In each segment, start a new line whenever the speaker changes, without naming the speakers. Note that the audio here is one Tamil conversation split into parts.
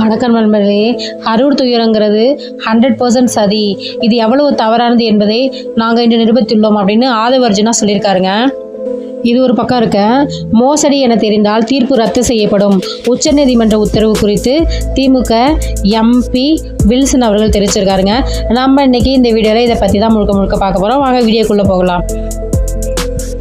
வணக்கம் நண்பர்களே. கரூர் துயரங்கிறது ஹண்ட்ரட் பர்சன்ட் சதி. இது எவ்வளவு தவறானது என்பதை நாங்கள் இன்று நிரூபித்துள்ளோம் அப்படின்னு ஆதவர்ஜுனா சொல்லியிருக்காருங்க. இது ஒரு பக்கம் இருக்க மோசடி என தெரிந்தால் தீர்ப்பு ரத்து செய்யப்படும். உச்சநீதிமன்ற உத்தரவு குறித்து திமுக எம்பி வில்சன் அவர்கள் தெரிவிச்சிருக்காருங்க. நம்ம இன்னைக்கு இந்த வீடியோவில் இதை பற்றி தான் முழுக்க முழுக்க பார்க்க போகிறோம் வாங்க வீடியோக்குள்ளே போகலாம்.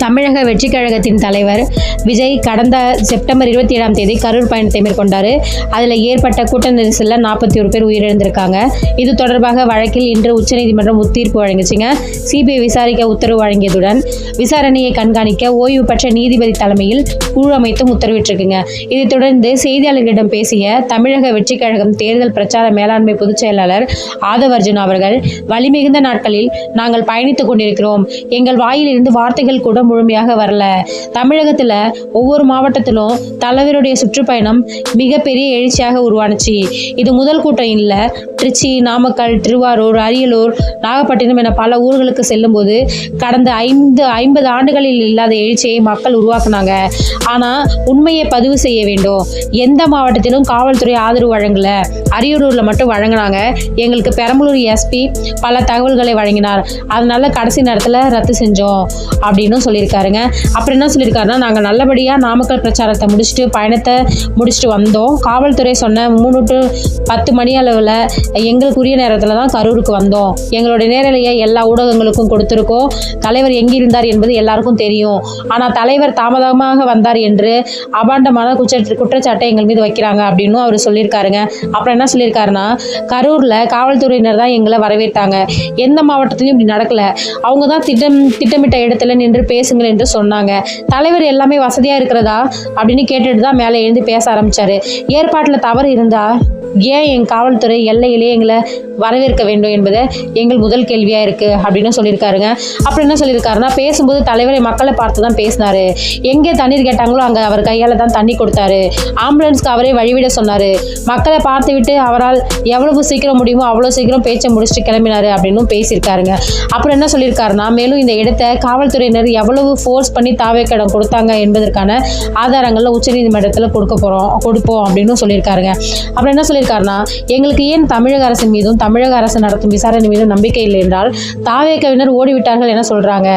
தமிழக வெற்றி கழகத்தின் தலைவர் விஜய் கடந்த செப்டம்பர் இருபத்தி ஏழாம் தேதி கரூர் பயணத்தை மேற்கொண்டார். அதில் ஏற்பட்ட கூட்ட நெரிசலில் நாற்பத்தி ஒரு பேர் உயிரிழந்திருக்காங்க. இது தொடர்பாக வழக்கில் இன்று உச்சநீதிமன்றம் உத்தீர்ப்பு வழங்கிச்சுங்க. சிபிஐ விசாரிக்க உத்தரவு வழங்கியதுடன் விசாரணையை கண்காணிக்க ஓய்வு பெற்ற நீதிபதி தலைமையில் குழு அமைத்தும் உத்தரவிட்டிருக்குங்க. இதை தொடர்ந்து செய்தியாளர்களிடம் பேசிய தமிழக வெற்றி கழகம் தேர்தல் பிரச்சார மேலாண்மை பொதுச் செயலாளர் ஆதவர்ஜுன் அவர்கள் வலிமிகுந்த நாட்களில் நாங்கள் பயணித்துக் கொண்டிருக்கிறோம். எங்கள் வாயிலிருந்து வார்த்தைகள் கூட முழுமையாக வரல. தமிழகத்தில் ஒவ்வொரு மாவட்டத்திலும் தலைவருடைய சுற்றுப்பயணம் மிகப்பெரிய எழுச்சியாக உருவானுச்சு. இது முதல் கூட்டம் இல்லை. திருச்சி நாமக்கல் திருவாரூர் அரியலூர் நாகப்பட்டினம் என பல ஊர்களுக்கு செல்லும்போது கடந்த ஐந்து ஐம்பது ஆண்டுகளில் இல்லாத எழுச்சியை மக்கள் உருவாக்குனாங்க. ஆனால் உண்மையை பதிவு செய்ய வேண்டும். எந்த மாவட்டத்திலும் காவல்துறை ஆதரவு வழங்கல. அரியலூரில் மட்டும் வழங்கினாங்க. எங்களுக்கு பெரம்பலூர் எஸ்பி பல தகவல்களை வழங்கினார். அதனால கடைசி நேரத்தில் ரத்து செஞ்சோம். அப்படின்னு சொல்லி சொல்லியிருக்காருங்க. அப்புறம் என்ன சொல்லியிருக்காருன்னா நாங்கள் நல்லபடியாக நாமக்கல் பிரச்சாரத்தை முடிச்சுட்டு பயணத்தை முடிச்சுட்டு வந்தோம். காவல்துறை சொன்ன மூணு டு பத்து மணி அளவில் எங்களுக்குரிய நேரத்தில் தான் கரூருக்கு வந்தோம். எங்களுடைய நேரலையை எல்லா ஊடகங்களுக்கும் கொடுத்துருக்கோம். தலைவர் எங்கே இருந்தார் என்பது எல்லாருக்கும் தெரியும். ஆனால் தலைவர் தாமதமாக வந்தார் என்று அபாண்டமான குற்ற குற்றச்சாட்டை எங்கள் மீது வைக்கிறாங்க அப்படின்னும் அவர் சொல்லியிருக்காருங்க. அப்புறம் என்ன சொல்லியிருக்காருன்னா கரூரில் காவல்துறையினர் தான் எங்களை வரவேற்றாங்க. எந்த மாவட்டத்திலையும் இப்படி நடக்கல. அவங்க தான் திட்டம் திட்டமிட்ட இடத்துல நின்று பேசுங்கள் என்று சொன்னாங்க. தலைவர் எல்லாமே வசதியாக இருக்கிறதா? அப்படின்னு கேட்டுட்டு தான் மேலே எழுந்து பேச ஆரம்பித்தார் ஏற்பாட்டில் தவறு இருந்தால் ஏன் என் காவல்துறை எல்லையிலே எங்களை வரவேற்க வேண்டும் என்பதை எங்கள் முதல் கேள்வியாக இருக்குது அப்படின்னு சொல்லியிருக்காருங்க. அப்புறம் என்ன சொல்லியிருக்காருன்னா பேசும்போது தலைவரை மக்களை பார்த்து தான் பேசினாரு. எங்கே தண்ணீர் கேட்டாங்களோ அங்கே அவர் கையால் தான் தண்ணி கொடுத்தாரு. ஆம்புலன்ஸ்க்கு அவரே வழிவிட சொன்னார். மக்களை பார்த்து விட்டு அவரால் எவ்வளவு சீக்கிரம் முடியுமோ அவ்வளோ சீக்கிரம் பேச்சை முடிச்சுட்டு கிளம்பினாரு அப்படின்னும் பேசியிருக்காருங்க. அப்புறம் என்ன சொல்லியிருக்காருன்னா மேலும் இந்த இடத்தை காவல்துறையினர் எவ்வளவு ஃபோர்ஸ் பண்ணி தாவேக்கடம் கொடுத்தாங்க என்பதற்கான ஆதாரங்களில் உச்சநீதிமன்றத்தில் கொடுக்க போகிறோம் கொடுப்போம் அப்படின்னு சொல்லியிருக்காருங்க. அப்புறம் என்ன சொல்லி சொல்லியிருக்காருன்னா எங்களுக்கு ஏன் தமிழக அரசின் மீதும் தமிழக அரசு நடத்தும் விசாரணை மீதும் நம்பிக்கை இல்லை என்றால் தாவேக்கவினர் ஓடிவிட்டார்கள் என சொல்கிறாங்க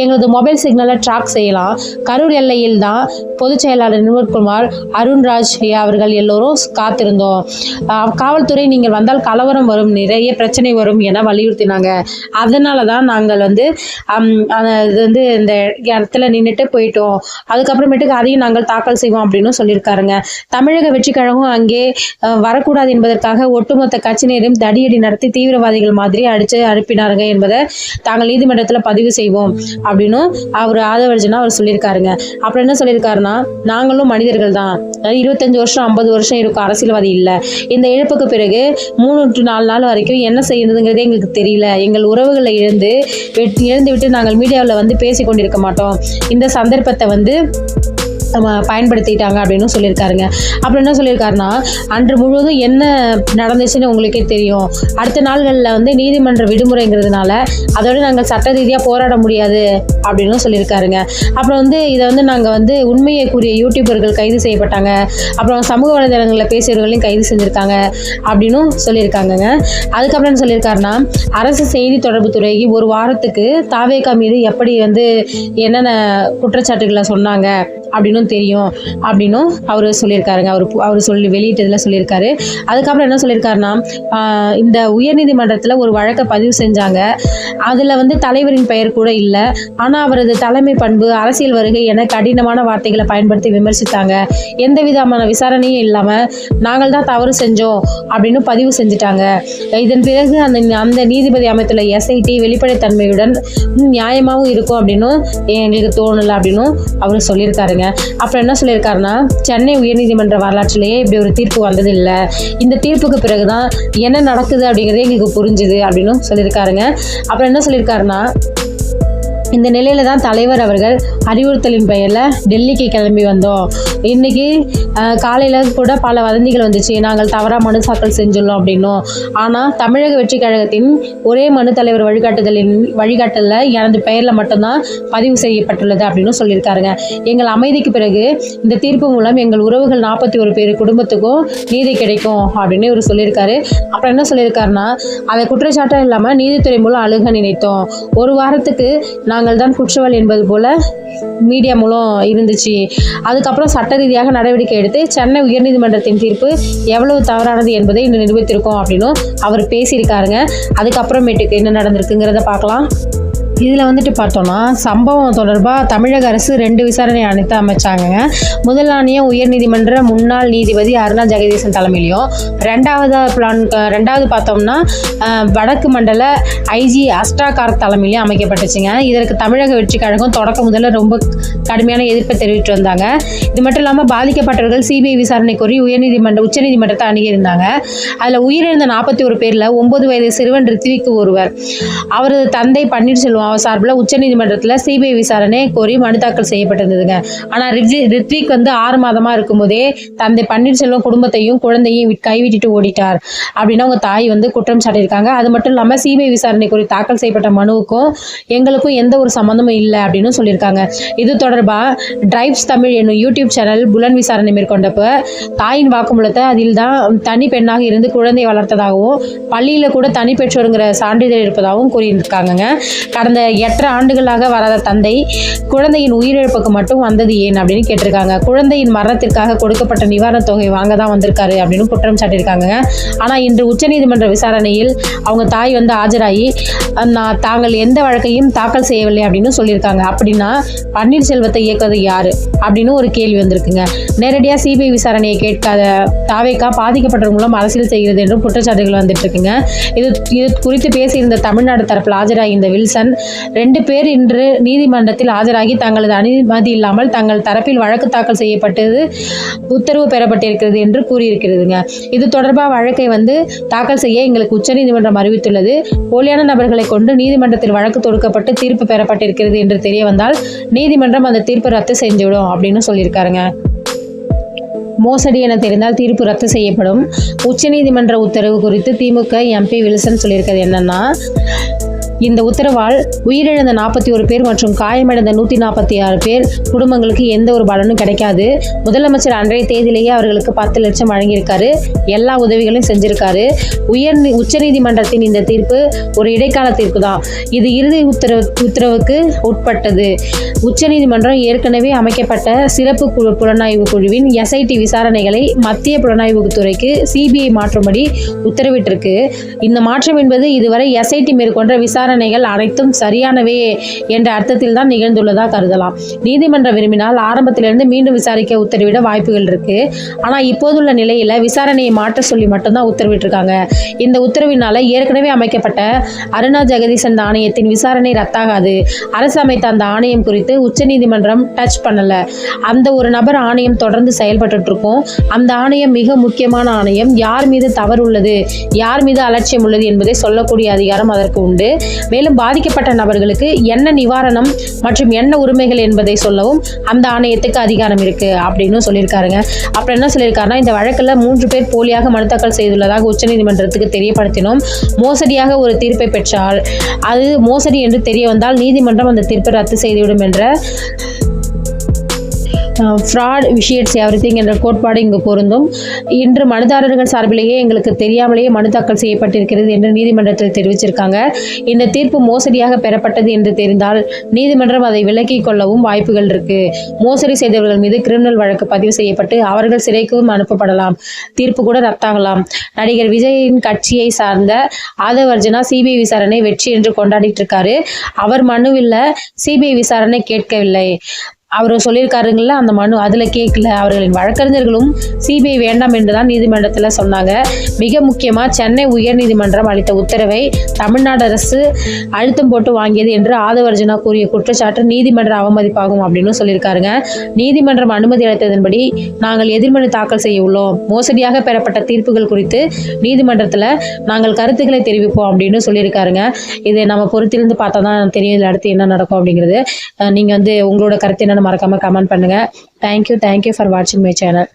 எங்களது மொபைல் சிக்னலை ட்ராக் செய்யலாம். கரூர் எல்லையில் தான் பொதுச் செயலாளர் நிர்மல்குமார் அருண்ராஜ் அவர்கள் எல்லோரும் காத்திருந்தோம். காவல்துறை நீங்கள் வந்தால் கலவரம் வரும் நிறைய பிரச்சனை வரும் என வலியுறுத்தினாங்க. அதனால தான் நாங்கள் வந்து இது வந்து இந்த இடத்துல நின்றுட்டு போயிட்டோம். அதுக்கப்புறமேட்டுக்கு அதையும் நாங்கள் தாக்கல் செய்வோம் அப்படின்னு சொல்லியிருக்காருங்க. தமிழக வெற்றி கழகம் அங்கே வரக்கூடிய வரக்கூடாது என்பதற்காக ஒட்டுமொத்த கட்சியினரையும் தடியடி நடத்தி தீவிரவாதிகள் மாதிரி அடித்து அனுப்பினாருங்க என்பதை தாங்கள் நீதிமன்றத்தில் பதிவு செய்வோம் அப்படின்னு அவர் ஆதவர்ஜனா அவர் சொல்லியிருக்காருங்க. அப்புறம் என்ன சொல்லியிருக்காருன்னா நாங்களும் மனிதர்கள் தான். இருபத்தஞ்சு வருஷம் ஐம்பது வருஷம் இருக்கும் அரசியல்வாதி இல்லை. இந்த இழப்புக்கு பிறகு மூணு டு நாலு நாள் வரைக்கும் என்ன செய்யறதுங்கிறதே எங்களுக்கு தெரியல. எங்கள் உறவுகளை இழந்து இழந்து விட்டு நாங்கள் மீடியாவில் வந்து பேசி கொண்டிருக்க மாட்டோம். இந்த சந்தர்ப்பத்தை வந்து பயன்படுத்திட்டாங்க அப்படின்னு சொல்லியிருக்காருங்க. அப்புறம் என்ன சொல்லியிருக்காருன்னா அன்று முழுவதும் என்ன நடந்துச்சுன்னு உங்களுக்கே தெரியும். அடுத்த நாள்களில் வந்து நீதிமன்ற விடுமுறைங்கிறதுனால அதோட நாங்கள் சட்ட ரீதியாக போராட முடியாது அப்படின்னு சொல்லியிருக்காருங்க. அப்புறம் வந்து இதை வந்து நாங்கள் வந்து உண்மையை கூறிய யூடியூபர்கள் கைது செய்யப்பட்டாங்க. அப்புறம் சமூக வலைதளங்களில் பேசியவர்களையும் கைது செஞ்சுருக்காங்க அப்படின்னும் சொல்லியிருக்காங்கங்க. அதுக்கப்புறம் சொல்லியிருக்காருன்னா அரசு செய்தி தொடர்பு துறைக்கு ஒரு வாரத்துக்கு தாவேகா மீது எப்படி வந்து என்னென்ன குற்றச்சாட்டுகளை சொன்னாங்க அப்படின்னும் தெரியும் அப்படின்னும் அவர் சொல்லியிருக்காருங்க. அவர் அவர் சொல்லி வெளியிட்டதில் சொல்லியிருக்காரு. அதுக்கப்புறம் என்ன சொல்லியிருக்காருன்னா இந்த உயர்நீதிமன்றத்தில் ஒரு வழக்கை பதிவு செஞ்சாங்க. அதில் வந்து தலைவரின் பெயர் கூட இல்லை. ஆனால் அவரது தலைமை பண்பு அரசியல் வருகை என கடினமான வார்த்தைகளை பயன்படுத்தி விமர்சித்தாங்க. எந்த விதமான விசாரணையும் இல்லாமல் நாங்கள் தான் தவறு செஞ்சோம் அப்படின்னு பதிவு செஞ்சுட்டாங்க. இதன் பிறகு அந்த அந்த நீதிபதி அமைத்துள்ள எஸ்ஐடி வெளிப்படைத்தன்மையுடன் நியாயமாகவும் இருக்கும் அப்படின்னும் எங்களுக்கு தோணலை அப்படின்னும் அவர் சொல்லியிருக்காரு சொல்லியிருக்காருங்க அப்புறம் என்ன சொல்லியிருக்காருன்னா சென்னை உயர்நீதிமன்ற வரலாற்றிலேயே இப்படி ஒரு தீர்ப்பு வந்ததில்லை இந்த தீர்ப்புக்கு பிறகுதான் என்ன நடக்குது அப்படிங்கிறதே எங்களுக்கு புரிஞ்சுது அப்படின்னு சொல்லியிருக்காருங்க. அப்புறம் என்ன சொல்லியிருக்காருன்னா இந்த நிலையில தான் தலைவர் அவர்கள் அறிவுறுத்தலின் பெயரில் டெல்லிக்கு கிளம்பி வந்தோம். இன்னைக்கு காலையில் கூட பல வதந்திகள் வந்துச்சு. நாங்கள் தவறாக மனு தாக்கல் செஞ்சுள்ளோம் அப்படின்னும். ஆனால் தமிழக வெற்றி கழகத்தின் ஒரே மனு தலைவர் வழிகாட்டுதலின் வழிகாட்டலில் எனது பெயரில் மட்டும்தான் பதிவு செய்யப்பட்டுள்ளது அப்படின்னு சொல்லியிருக்காருங்க. எங்கள் அமைதிக்கு பிறகு இந்த தீர்ப்பு மூலம் எங்கள் உறவுகள் நாற்பத்தி ஒரு பேர் குடும்பத்துக்கும் நீதி கிடைக்கும் அப்படின்னு இவர் சொல்லியிருக்காரு. அப்புறம் என்ன சொல்லியிருக்காருன்னா அதை குற்றச்சாட்டாக இல்லாமல் நீதித்துறை மூலம் அழுக நினைத்தோம். ஒரு வாரத்துக்கு நான் நாங்கள் தான் குற்றவாளி என்பது போல மீடியா மூலம் இருந்துச்சு. அதுக்கப்புறம் சட்ட ரீதியாக நடவடிக்கை எடுத்து சென்னை உயர்நீதிமன்றத்தின் தீர்ப்பு எவ்வளவு தவறானது என்பதை இன்று நிரூபித்திருக்கோம் அப்படின்னும் அவர் பேசியிருக்காருங்க. அதுக்கப்புறமேட்டுக்கு என்ன நடந்திருக்குங்கிறத பார்க்கலாம். இதில் வந்துட்டு பார்த்தோன்னா சம்பவம் தொடர்பாக தமிழக அரசு ரெண்டு விசாரணை அனைத்து அமைச்சாங்கங்க. முதல் ஆணையம் உயர்நீதிமன்ற முன்னாள் நீதிபதி அருணா ஜெகதீசன் தலைமையிலையும் ரெண்டாவது பிளான் ரெண்டாவது பார்த்தோம்னா வடக்கு மண்டல ஐஜி அஸ்டா கார்க் தலைமையிலையும் அமைக்கப்பட்டுச்சுங்க. இதற்கு தமிழக வெற்றி கழகம் தொடக்க முதல்ல ரொம்ப கடுமையான எதிர்ப்பை தெரிவித்து வந்தாங்க. இது மட்டும் இல்லாமல் பாதிக்கப்பட்டவர்கள் சிபிஐ விசாரணை கோரி உயர்நீதிமன்ற உச்சநீதிமன்றத்தை அணுகியிருந்தாங்க. அதில் உயிரிழந்த நாற்பத்தி ஒரு பேரில் ஒன்பது வயது சிறுவன் ரித்விக் ஒருவர். அவரது தந்தை பன்னீர்செல்வம் சார்பில் உச்சநீதிமன்றத்தில் சிபிஐ விசாரணை கோரி மனு தாக்கல் செய்யப்பட்டிருந்ததுங்க. ஆனால் ரிஜி ரித்விக் வந்து ஆறு மாதமாக இருக்கும்போதே தந்தை பன்னீர்செல்வம் குடும்பத்தையும் குழந்தையும் கைவிட்டுட்டு ஓடிட்டார். அப்படின்னு அவங்க தாய் வந்து குற்றம் சாட்டியிருக்காங்க. அது மட்டும் இல்லாமல் சிபிஐ விசாரணை கோரி தாக்கல் செய்யப்பட்ட மனுவுக்கும் எங்களுக்கும் எந்த ஒரு சம்மந்தமும் இல்லை அப்படின்னு சொல்லியிருக்காங்க. இது தொடர்பாக டிரைவ்ஸ் தமிழ் என்னும் யூடியூப் சேனல் புலன் விசாரணை மேற்கொண்டப்ப தாயின் வாக்குமூலத்தை அதில் தான் தனி பெண்ணாக இருந்து குழந்தை வளர்த்ததாகவும் பள்ளியில் கூட தனி பெற்றோருங்கிற சான்றிதழ் இருப்பதாகவும் கூறியிருக்காங்கங்க. கடந்த எட்டரை ஆண்டுகளாக வராத தந்தை குழந்தையின் உயிரிழப்புக்கு மட்டும் வந்தது ஏன் அப்படின்னு கேட்டிருக்காங்க. குழந்தையின் மரணத்திற்காக கொடுக்கப்பட்ட நிவாரணத் தொகை வாங்க தான் வந்திருக்காரு அப்படின்னு குற்றம் சாட்டியிருக்காங்க. ஆனால் இன்று உச்சநீதிமன்ற விசாரணையில் அவங்க தாய் வந்து ஆஜராகி நான் தாங்கள் எந்த வழக்கையும் தாக்கல் செய்யவில்லை அப்படின்னு சொல்லியிருக்காங்க. அப்படின்னா பன்னீர்செல்வத்தை இயக்குவது யாரு? அப்படின்னு ஒரு கேள்வி வந்திருக்குங்க. நேரடியாக சிபிஐ விசாரணையை கேட்காத தாவேக்கா பாதிக்கப்பட்டவர் மூலம் அரசியல் செய்கிறது என்றும் குற்றச்சாட்டுகள் வந்துட்டு இருக்குங்க இது இது குறித்து பேசியிருந்த தமிழ்நாடு தரப்பில் ஆஜராகி இந்த வில்சன் ரெண்டு பேர் இன்று நீதிமன்றத்தில் ஆஜராகி தங்களது அனுமதி இல்லாமல் தங்கள் தரப்பில் வழக்கு தாக்கல் செய்யப்பட்டது உத்தரவு பெறப்பட்டிருக்கிறது என்று கூறியிருக்கிறதுங்க. இது தொடர்பாக வழக்கை வந்து தாக்கல் செய்ய எங்களுக்கு உச்சநீதிமன்றம் அறிவித்துள்ளது. போலியான நபர்களை கொண்டு நீதிமன்றத்தில் வழக்கு தொடுக்கப்பட்டு தீர்ப்பு பெறப்பட்டிருக்கிறது என்று தெரிய வந்தால் நீதிமன்றம் அந்த தீர்ப்பை ரத்து செஞ்சுவிடும் அப்படின்னு சொல்லியிருக்காருங்க. மோசடி என தெரிந்தால் தீர்ப்பு ரத்து செய்யப்படும். உச்சநீதிமன்ற உத்தரவு குறித்து திமுக எம்பி வில்சன் சொல்லியிருக்கிறது என்னன்னா இந்த உத்தரவால் உயிரிழந்த நாற்பத்தி ஒரு பேர் மற்றும் காயமடைந்த நூற்றி நாற்பத்தி ஆறு பேர் குடும்பங்களுக்கு எந்த ஒரு பலனும் கிடைக்காது. முதலமைச்சர் அன்றைய தேதியிலேயே அவர்களுக்கு பத்து லட்சம் வழங்கியிருக்காரு. எல்லா உதவிகளையும் செஞ்சிருக்காரு. உயர் உச்சநீதிமன்றத்தின் இந்த தீர்ப்பு ஒரு இடைக்கால தீர்ப்பு தான் இது இறுதி உத்தரவு உத்தரவுக்கு உட்பட்டது. உச்சநீதிமன்றம் ஏற்கனவே அமைக்கப்பட்ட சிறப்பு குழு புலனாய்வு குழுவின் எஸ்ஐடி விசாரணைகளை மத்திய புலனாய்வு துறைக்கு சிபிஐ மாற்றும்படி உத்தரவிட்டிருக்கு. இந்த மாற்றம் என்பது இதுவரை எஸ்ஐடி மேற்கொண்ட விசாரணைகள் அனைத்தும் சரியானவே என்ற அர்த்தத்தில் தான் நிகழ்ந்துள்ளதாக கருதலாம். நீதிமன்றம் விரும்பினால் ஆரம்பத்திலிருந்து மீண்டும் விசாரிக்க உத்தரவிட வாய்ப்புகள் இருக்கு. ஆனால் இப்போதுள்ள நிலையில் விசாரணையை மாற்ற சொல்லி மட்டும்தான் உத்தரவிட்டிருக்காங்க. இந்த உத்தரவினால ஏற்கனவே அமைக்கப்பட்ட அருணா ஜெகதீசன் ஆணையத்தின் விசாரணை ரத்தாகாது. அரசு அமைத்த அந்த ஆணையம் குறித்து உச்சநீதிமன்றம் டச் பண்ணல. அந்த ஒரு நபர் ஆணையம் தொடர்ந்து செயல்பட்டு இருக்கும் அந்த ஆணையம் மிக முக்கியமான ஆணையம். யார் மீது தவறு உள்ளது யார் மீது அலட்சியம் உள்ளது என்பதை சொல்லக்கூடிய அதிகாரம் அதற்கு உண்டு. மேலும் பாதிக்கப்பட்ட நபர்களுக்கு என்ன நிவாரணம் மற்றும் என்ன உரிமைகள் என்பதை சொல்லவும் அந்த ஆணையத்துக்கு அதிகாரம் இருக்கு அப்படின்னு சொல்லியிருக்காருங்க. அப்புறம் என்ன சொல்லியிருக்காருன்னா இந்த வழக்கில் மூன்று பேர் போலியாக மனு தாக்கல் செய்துள்ளதாக உச்சநீதிமன்றத்துக்கு தெரியப்படுத்தினோம். மோசடியாக ஒரு தீர்ப்பை பெற்றால் அது மோசடி என்று தெரிய வந்தால் நீதிமன்றம் அந்த தீர்ப்பை ரத்து செய்துவிடும் என்ற ஃப்ராட் விஷயட்ஸ் எவ்ரிதிங் என்ற கோட்பாடு இங்கு பொருந்தும். இன்று மனுதாரர்கள் சார்பிலேயே எங்களுக்கு தெரியாமலேயே மனு தாக்கல் செய்யப்பட்டிருக்கிறது என்று நீதிமன்றத்தில் தெரிவிச்சிருக்காங்க. இந்த தீர்ப்பு மோசடியாக பெறப்பட்டது என்று தெரிந்தால் நீதிமன்றம் அதை விலக்கிக் கொள்ளவும் வாய்ப்புகள் இருக்கு. மோசடி செய்தவர்கள் மீது கிரிமினல் வழக்கு பதிவு செய்யப்பட்டு அவர்கள் சிறைக்கும் அனுப்பப்படலாம். தீர்ப்பு கூட ரத்தாகலாம். நடிகர் விஜயின் கட்சியை சார்ந்த ஆதவர்ஜனா சிபிஐ விசாரணை வெற்றி என்று கொண்டாடிட்டு இருக்காரு. அவர் மனுவில் சிபிஐ விசாரணை கேட்கவில்லை. அவர் சொல்லியிருக்காருங்கள அந்த மனு அதில் கேட்கல அவர்களின் வழக்கறிஞர்களும் சிபிஐ வேண்டாம் என்று தான் நீதிமன்றத்தில் சொன்னாங்க. மிக முக்கியமாக சென்னை உயர்நீதிமன்றம் அளித்த உத்தரவை தமிழ்நாடு அரசு அழுத்தம் போட்டு வாங்கியது என்று ஆதவர்ஜுனா கூறிய குற்றச்சாட்டு நீதிமன்ற அவமதிப்பாகும் அப்படின்னு சொல்லியிருக்காருங்க. நீதிமன்றம் அனுமதி அளித்ததன்படி நாங்கள் எதிர்மனு தாக்கல் செய்ய உள்ளோம். மோசடியாக பெறப்பட்ட தீர்ப்புகள் குறித்து நீதிமன்றத்தில் நாங்கள் கருத்துக்களை தெரிவிப்போம் அப்படின்னு சொல்லியிருக்காருங்க. இதை நம்ம பொறுத்திருந்து பார்த்தா தான் தெரியும் இதில் அடுத்து என்ன நடக்கும் அப்படிங்கிறது. நீங்கள் வந்து உங்களோட கருத்து என்னன்னு மறக்காமல் கமெண்ட் பண்ணுங்கள் thank you thank you for வாட்சிங் மை சேனல்